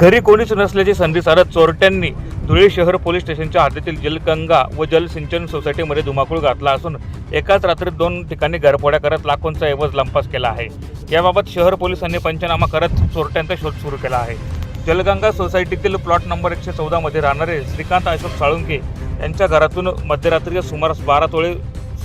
घरी कोणीच नसल्याची संधी साधत चोरट्यांनी धुळे शहर पोलीस स्टेशनच्या हद्दीतील जलगंगा व जलसिंचन सोसायटीमध्ये धुमाकूळ घातला असून एकाच रात्रीत दोन ठिकाणी घरपोड्या करत लाखोंचा ऐवज लंपास केला आहे. याबाबत शहर पोलिसांनी पंचनामा करत चोरट्यांचा शोध सुरू केला आहे. जलगंगा सोसायटीतील प्लॉट नंबर एकशे चौदामध्ये राहणारे श्रीकांत अशोक साळुंके यांच्या घरातून मध्यरात्रीच्या सुमारास बारा तोळे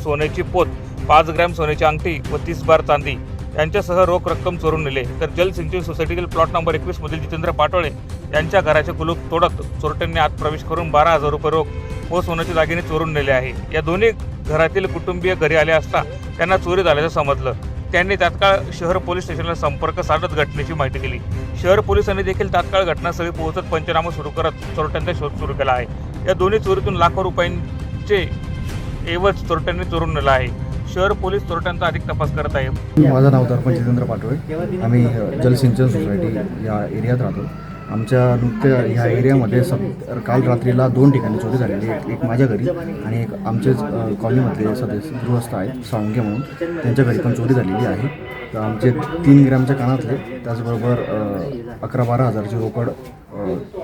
सोन्याची पोत पाच ग्रॅम सोन्याची अंगठी व तीस बार चांदी यांच्यासह रोख रक्कम चोरून नेले. तर जलसिंचन सोसायटीतील प्लॉट नंबर एकवीसमधील जितेंद्र पाटोळे यांच्या घराचे कुलूप तोडत चोरट्यांनी आत प्रवेश करून बारा हजार रुपये रोख व सोन्याचे दागिने चोरून नेले आहे. या दोन्ही घरातील कुटुंबीय घरी आले असता त्यांना चोरी झाल्याचं समजलं. त्यांनी तात्काळ शहर पोलीस स्टेशनला संपर्क साधत घटनेची माहिती दिली. शहर पोलिसांनी देखील तात्काळ घटनास्थळी पोहोचत पंचनामा सुरू करत चोरट्यांचा शोध सुरू केला आहे. या दोन्ही चोरीतून लाखो रुपयांचे एवज चोरट्यांनी चोरून नेला आहे. शहर पोलीस चोरट्यांचा अधिक तपास करत आहे. माझं नाव दर्पण जितेंद्र पाटोळे आम्ही जलसिंचन सोसायटी या एरियात राहतो. आमच्या नुकत्या ह्या एरियामध्ये सब काल रात्रीला दोन ठिकाणी चोरी झालेली आहे एक माझ्या घरी आणि एक आमचेच कॉलनीमधले सदस्य गृहस्थ आहेत साळुंके म्हणून. त्यांच्या घरी पण चोरी झालेली आहे. तर आमचे तीन ग्रॅमच्या कानातले त्याचबरोबर अकरा बारा हजारची रोकड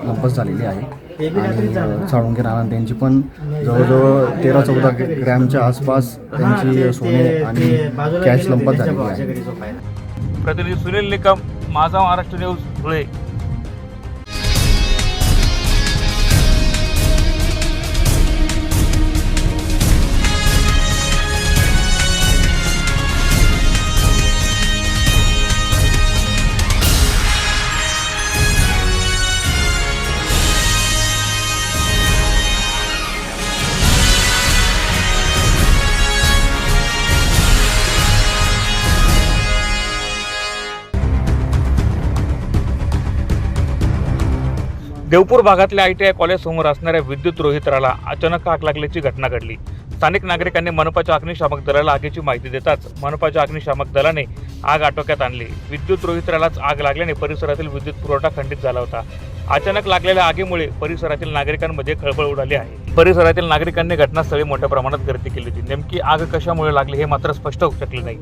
लंपस झालेली आहे. आणि साळुंके नाना त्यांची पण जवळजवळ तेरा चौदा ग्रॅमच्या आसपास त्यांची सोने आणि कॅश लंपत झालेली आहे. प्रतिनिधी सुनील निकम माझा महाराष्ट्र न्यूज धुळे. देवपूर भागातल्या आय टी आय कॉलेजसमोर असणाऱ्या विद्युत रोहित्राला अचानक आग लागल्याची घटना घडली. स्थानिक नागरिकांनी मनपाच्या अग्निशामक दलाला आगीची माहिती देताच मनपाच्या अग्निशामक दलाने आग आटोक्यात आणली. विद्युत रोहित्रालाच आग लागल्याने परिसरातील विद्युत पुरवठा खंडित झाला होता. अचानक लागलेल्या आगीमुळे परिसरातील नागरिकांमध्ये खळबळ उडाली आहे. परिसरातील नागरिकांनी घटनास्थळी मोठ्या प्रमाणात गर्दी केली होती. नेमकी आग कशामुळे लागली हे मात्र स्पष्ट होऊ शकले नाही.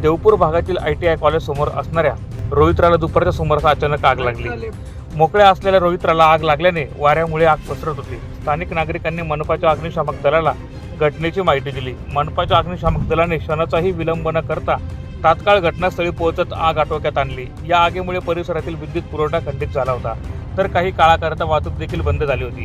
देवपूर भागातील आय टी आय कॉलेज समोर असणाऱ्या रोहित्राला दुपारच्या सुमारास अचानक आग लागली. मोकळ्या असलेल्या रोहित्राला आग लागल्याने वाऱ्यामुळे आग पसरत होती. स्थानिक नागरिकांनी मनपाच्या अग्निशामक दलाला घटनेची माहिती दिली. मनपाच्या अग्निशामक दलाने क्षणाचाही विलंब न करता तात्काळ घटनास्थळी पोहोचत आग आटोक्यात आणली. या आगीमुळे परिसरातील विद्युत पुरवठा खंडित झाला होता. तर काही काळाकरता वाहतूक देखील बंद झाली होती.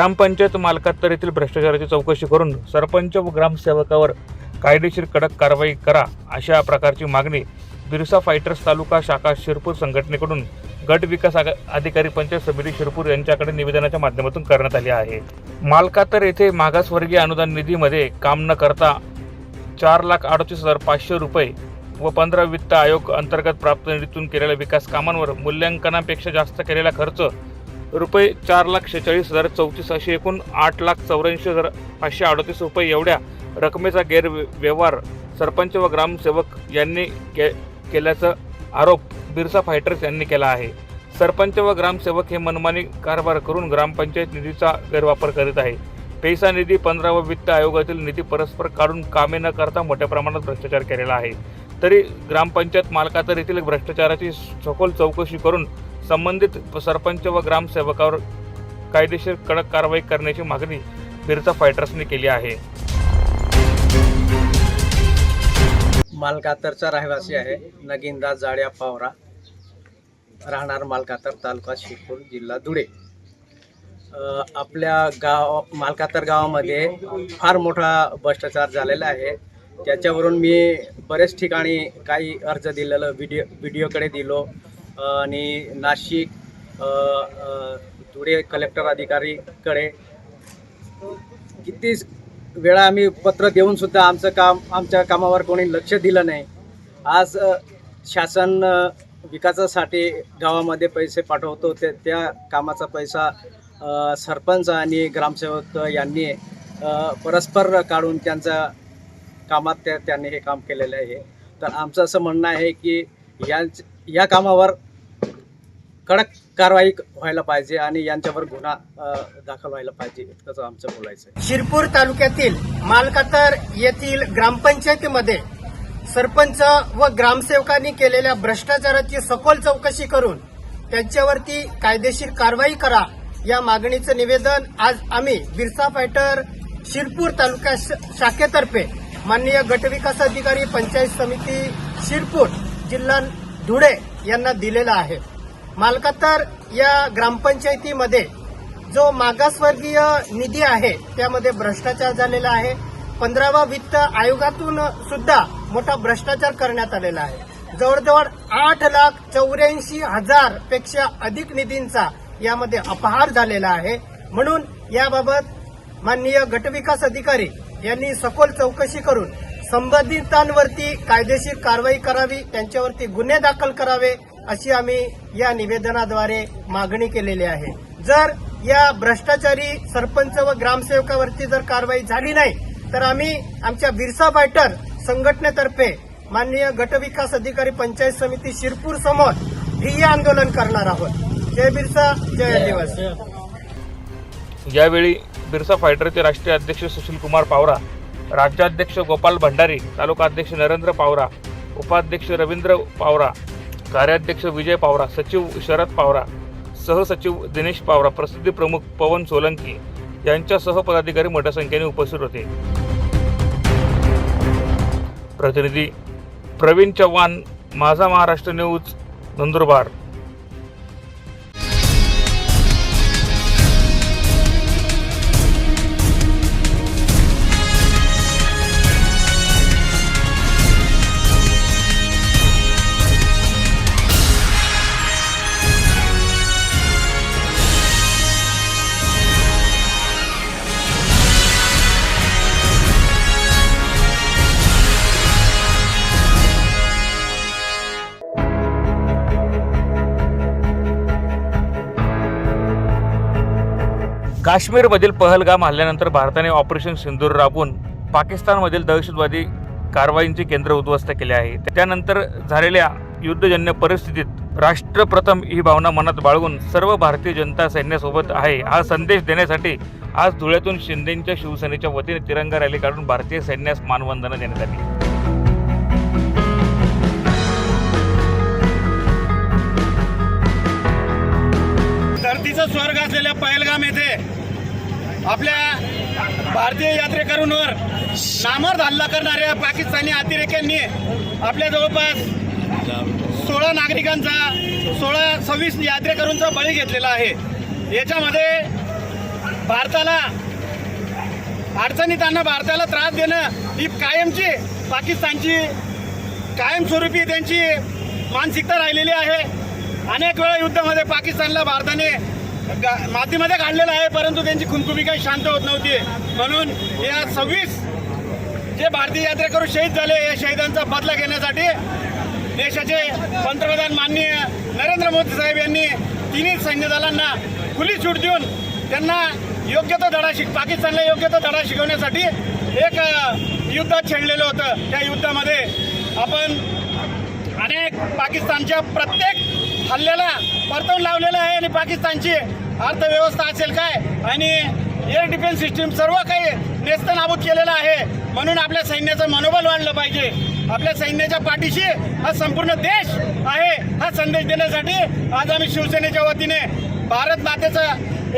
ग्रामपंचायत मालकात्तर येथील भ्रष्टाचाराची चौकशी करून सरपंच व ग्रामसेवकावर कायदेशीर कडक कारवाई करा अशा प्रकारची मागणी बिरसा फायटर्स तालुका शाखा शिरपूर संघटनेकडून गट विकास अधिकारी पंचायत समिती शिरपूर यांच्याकडे निवेदनाच्या माध्यमातून करण्यात आली आहे. मालकातर येथे मागासवर्गीय अनुदान निधीमध्ये काम न करता चार लाख अडतीस हजार पाचशे रुपये व पंधरा वित्त आयोग अंतर्गत प्राप्त निधीतून केलेल्या विकास कामांवर मूल्यांकनापेक्षा जास्त केलेला खर्च रुपये चार लाख शेहेचाळीस हजार चौतीस असे एकूण आठ लाख चौऱ्याऐंशी हजार पाचशे अडतीस रुपये एवढ्या रकमेचा गैरव्यवहार सरपंच व ग्रामसेवक यांनी के केल्याचा आरोप बिरसा फायटर्स यांनी केला आहे. सरपंच व ग्रामसेवक हे मनमानी कारभार करून ग्रामपंचायत निधीचा गैरवापर करीत आहे. पैसा निधी पंधरा व वित्त आयोगातील निधी परस्पर काढून कामे न करता मोठ्या प्रमाणात भ्रष्टाचार केलेला आहे. तरी ग्रामपंचायत मालकातर येथील भ्रष्टाचाराची सखोल चौकशी करून संबंधित सरपंच व ग्रामसेवकावर कायदेशीर कडक कारवाई करण्याची मागणी बिरसा फायटर्सने केली आहे. मालकातरचा रहिवासी आहे नगीनदास जाळ्या पावरा. राहणार मालकातर तालुका शिरपूर जिल्हा धुळे. आपल्या गाव मालकातर गावामध्ये फार मोठा भ्रष्टाचार झालेला आहे. त्याच्यावरून मी बरेच ठिकाणी काही अर्ज दिलेलं व्हिडिओ व्हिडिओकडे दिलो. आणि नाशिक धुळे कलेक्टर अधिकारीकडे किती वेळा आम्ही पत्र देऊन सुद्धा आमचं काम आमच्या कामावर कोणी लक्ष दिलं नाही. आज शासन विकासासाठी गावामध्ये पैसे पाठवतो ते त्या कामाचा पैसा सरपंच आणि ग्रामसेवक यांनी परस्पर काढून त्यांचा कामात त्या त्यांनी हे काम केलेलं आहे. तर आमचं असं म्हणणं आहे की या या कामावर कडक कारवाई व्हायला पाहिजे आणि यांच्यावर गुन्हा दाखल व्हायला पाहिजे इतकंच आमचं बोलायचं आहे. शिरपूर तालुक्यातील मालकातर येथील ग्रामपंचायतीमध्ये सरपंच व ग्रामसेवकांनी केलेल्या भ्रष्टाचाराची सखोल चौकशी करून त्यांच्यावरती कायदेशीर कारवाई करा या मागणीचं निवेदन आज आम्ही बिरसा फायटर शिरपूर तालुका श- शाखेतर्फे माननीय गटविकास अधिकारी पंचायत समिती शिरपूर जिल्हा धुळे यांना दिलेला आहे. मालकातर या ग्रामपंचायतीमध्ये जो मागासवर्गीय निधी आहे त्यामध्ये भ्रष्टाचार झालेला आहे. पंधरावा वित्त आयोगातून सुद्धा मोठा भ्रष्टाचार करण्यात आलेला आहे. जवळजवळ आठ लाख चौऱ्याऐंशी हजारपेक्षा अधिक निधींचा यामध्ये अपहार झालेला आहे. म्हणून याबाबत माननीय गटविकास अधिकारी यांनी सखोल चौकशी करून संबंधितांवरती कायदेशीर कारवाई करावी त्यांच्यावरती गुन्हे दाखल करावे अशी आम्ही या निवेदनाद्वारे मागणी केलेली आहे. जर या भ्रष्टाचारी सरपंच व ग्रामसेवकावरती जर कारवाई झाली नाही तर आम्ही आमच्या बिरसा फायटर संघटनेतर्फे माननीय गटविकास अधिकारी पंचायत समिती शिरपूर समोर ठिय्या आंदोलन करणार आहोत. जय बिरसा जय दिवस यावेळी बिरसा फायटरचे राष्ट्रीय अध्यक्ष सुशील कुमार पावरा राज्याध्यक्ष गोपाल भंडारी तालुका अध्यक्ष नरेंद्र पावरा उपाध्यक्ष रवींद्र पावरा कार्याध्यक्ष विजय पावरा सचिव शरद पावरा सहसचिव दिनेश पावरा प्रसिद्धी प्रमुख पवन सोलंकी यांच्यासह पदाधिकारी मोठ्या संख्येने उपस्थित होते. प्रतिनिधी प्रवीण चव्हाण माझा महाराष्ट्र न्यूज नंदुरबार. काश्मीरमधील पहलगाम हल्ल्यानंतर भारताने ऑपरेशन सिंदूर राबवून पाकिस्तानमधील दहशतवादी कारवाईंचे केंद्र उद्ध्वस्त केले आहे. त्यानंतर झालेल्या युद्धजन्य परिस्थितीत राष्ट्रप्रथम ही भावना मनात बाळगून सर्व भारतीय जनता सैन्यासोबत आहे. हा संदेश देण्यासाठी आज धुळ्यातून शिंदेच्या शिवसेनेच्या वतीने तिरंगा रॅली काढून भारतीय सैन्यास मानवंदना देण्यात आली. आपल्या भारतीय यात्रेकरूंवर नामर्द हल्ला करणाऱ्या पाकिस्तानी अतिरेक्यांनी आपल्या जवळपास सोळा नागरिकांचा सोळा सव्वीस यात्रेकरूंचा बळी घेतलेला आहे. याच्यामध्ये भारताला अडचणीतांना भारताला त्रास देणं ही कायमची पाकिस्तानची कायमस्वरूपी त्यांची मानसिकता राहिलेली आहे. अनेक वेळा युद्धामध्ये पाकिस्तानला भारताने मातीमध्ये काढलेलं आहे परंतु त्यांची खुनखुबी काही शांत होत नव्हती. म्हणून या सव्वीस जे भारतीय यात्रेकरू शहीद झाले या शहीदांचा बदला घेण्यासाठी देशाचे पंतप्रधान माननीय नरेंद्र मोदी साहेब यांनी तिन्ही सैन्य दलांना खुली सूट देऊन त्यांना योग्य तो धडा शिक पाकिस्तानला योग्य तो धडा शिकवण्यासाठी एक युद्ध छेडलेलं होतं. त्या युद्धामध्ये आपण अनेक पाकिस्तानच्या प्रत्येक हल्ल्याला परतवून लावलेला आहे आणि पाकिस्तानची अर्थव्यवस्था असेल काय? आणि एअर डिफेन्स सिस्टीम सर्व काही नेस्तनाबूत केलेलं आहे. म्हणून आपल्या सैन्याचं मनोबल वाढलं पाहिजे. आपल्या सैन्याच्या पाठीशी हा संपूर्ण देश आहे हा संदेश देण्यासाठी आज आम्ही शिवसेनेच्या वतीने भारत मातेचा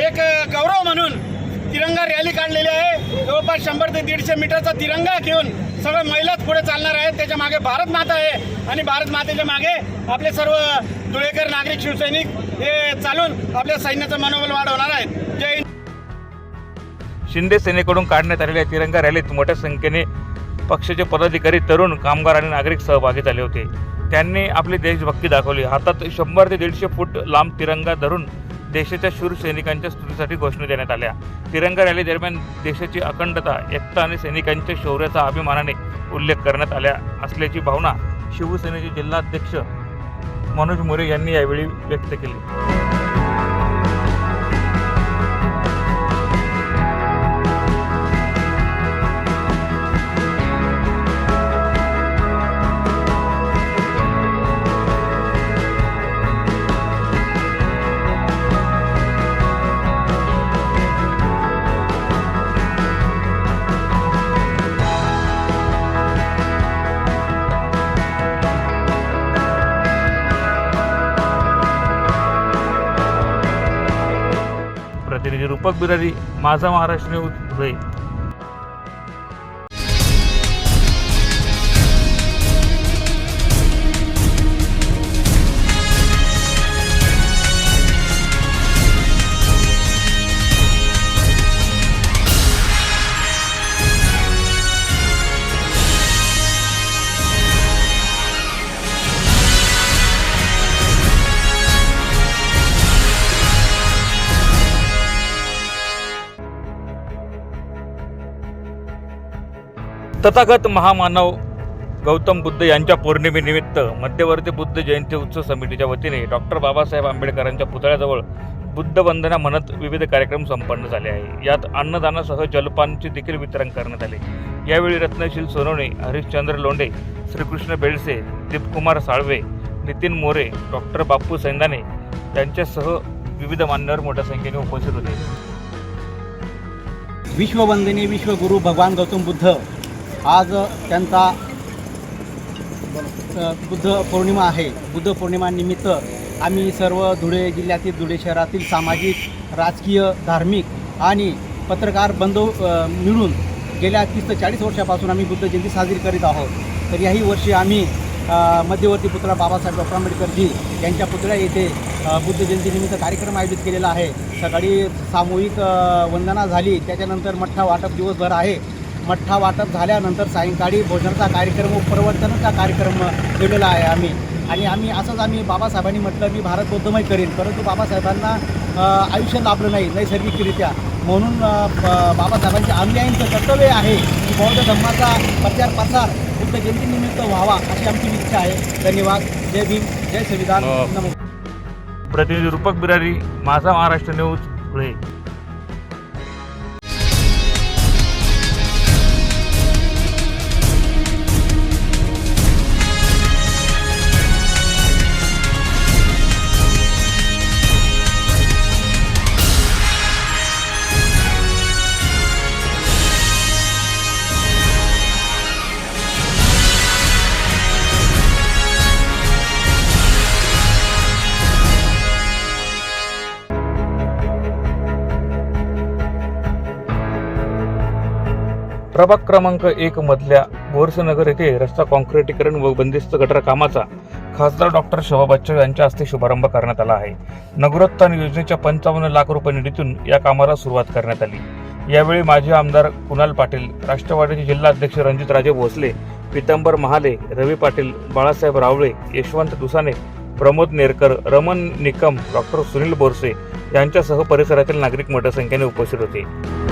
एक गौरव म्हणून तिरंगा रॅली काढलेली आहे. जवळपास शंभर ते दीडशे मीटरचा तिरंगा घेऊन सगळं महिलाच पुढे चालणार आहेत त्याच्यामागे भारत माता आहे. आणि भारत मातेच्या मागे आपले सर्व धुळेकर नागरिक शिवसैनिक हे चालून आपल्या सैन्याचं मनोबल वाढवणार आहेत. जय शिंदे सेनेकडून काढण्यात आलेल्या तिरंगा रॅलीत मोठ्या संख्येने पक्षाचे पदाधिकारी तरुण कामगार आणि नागरिक सहभागी झाले होते. त्यांनी आपली देशभक्ती दाखवली. हातात शंभर ते दीडशे फूट लांब तिरंगा धरून देशाच्या शूर सैनिकांच्या स्तुतीसाठी घोषणा देण्यात आल्या. तिरंगा रॅली दरम्यान देशाची अखंडता एकता आणि सैनिकांच्या शौर्याचा अभिमानाने उल्लेख करण्यात आल्या असल्याची भावना शिवसेनेचे जिल्हाध्यक्ष मनोज मोरे यांनी यावेळी व्यक्त केली. बिरारी माझा महाराष्ट्र न्यूज धुळे. तथागत महामानव गौतम बुद्ध यांच्या पौर्णिमेनिमित्त मध्यवर्ती बुद्ध जयंती उत्सव समितीच्या वतीने डॉक्टर बाबासाहेब आंबेडकरांच्या पुतळ्याजवळ बुद्ध वंदना म्हणत विविध कार्यक्रम संपन्न झाले आहे. यात अन्नदानासह जलपानचे देखील वितरण करण्यात आले. यावेळी रत्नशील सोनवणे हरिश्चंद्र लोंढे श्रीकृष्ण बेळसे दीपकुमार साळवे नितीन मोरे डॉक्टर बापू सैंदाने यांच्यासह विविध मान्यवर मोठ्या संख्येने उपस्थित होते. विश्ववंदनीय विश्वगुरु भगवान गौतम बुद्ध. आज त्यांचा बुद्ध पौर्णिमा आहे. बुद्ध पौर्णिमानिमित्त आम्ही सर्व धुळे जिल्ह्यातील धुळे शहरातील सामाजिक राजकीय धार्मिक आणि पत्रकार बंधू मिळून गेल्या तीस ते चाळीस वर्षापासून आम्ही बुद्ध जयंती साजरी करीत आहोत. तर याही वर्षी आम्ही मध्यवर्ती पुतळा बाबासाहेब डॉक्टर आंबेडकरजी यांच्या पुतळ्या येथे बुद्ध जयंतीनिमित्त कार्यक्रम आयोजित केलेला आहे. सकाळी सामूहिक वंदना झाली. त्याच्यानंतर मठ्ठा वाटप दिवसभर आहे. मठ्ठा वाटप झाल्यानंतर सायंकाळी भोजनाचा कार्यक्रम प्रवर्तनाचा कार्यक्रम ठेवलेला आहे आम्ही. आणि आम्ही असंच आम्ही बाबासाहेबांनी म्हटलं मी भारत बौद्धमय करीन. परंतु बाबासाहेबांना आयुष्य लाभलं नाही नैसर्गिकरित्या. म्हणून बाबासाहेबांच्या अनुयायींचं कर्तव्य आहे की बौद्ध धर्माचा प्रचार प्रसार बुद्ध जयंतीनिमित्त व्हावा अशी आमची इच्छा आहे. धन्यवाद. जय भीम. जय संविधान. हो. नमस्कार प्रतिनिधी रूपक बिरारी माझा महाराष्ट्र न्यूज धुळे प्रभाग क्रमांक एक मधल्या बोरसनगर येथे रस्ता कॉन्क्रिटीकरण व बंदिस्त गटर कामाचा खासदार डॉक्टर शोभा बच्चव यांच्या हस्ते शुभारंभ करण्यात आला आहे. नगरोत्थान योजनेच्या पंचावन्न लाख रुपये निधीतून या कामाला सुरुवात करण्यात आली. यावेळी माजी आमदार कुणाल पाटील राष्ट्रवादीचे जिल्हाध्यक्ष रणजितराजे भोसले पितांबर महाले रवी पाटील बाळासाहेब रावळे यशवंत दुसाने प्रमोद नेरकर रमन निकम डॉक्टर सुनील बोरसे यांच्यासह परिसरातील नागरिक मोठ्या संख्येने उपस्थित होते.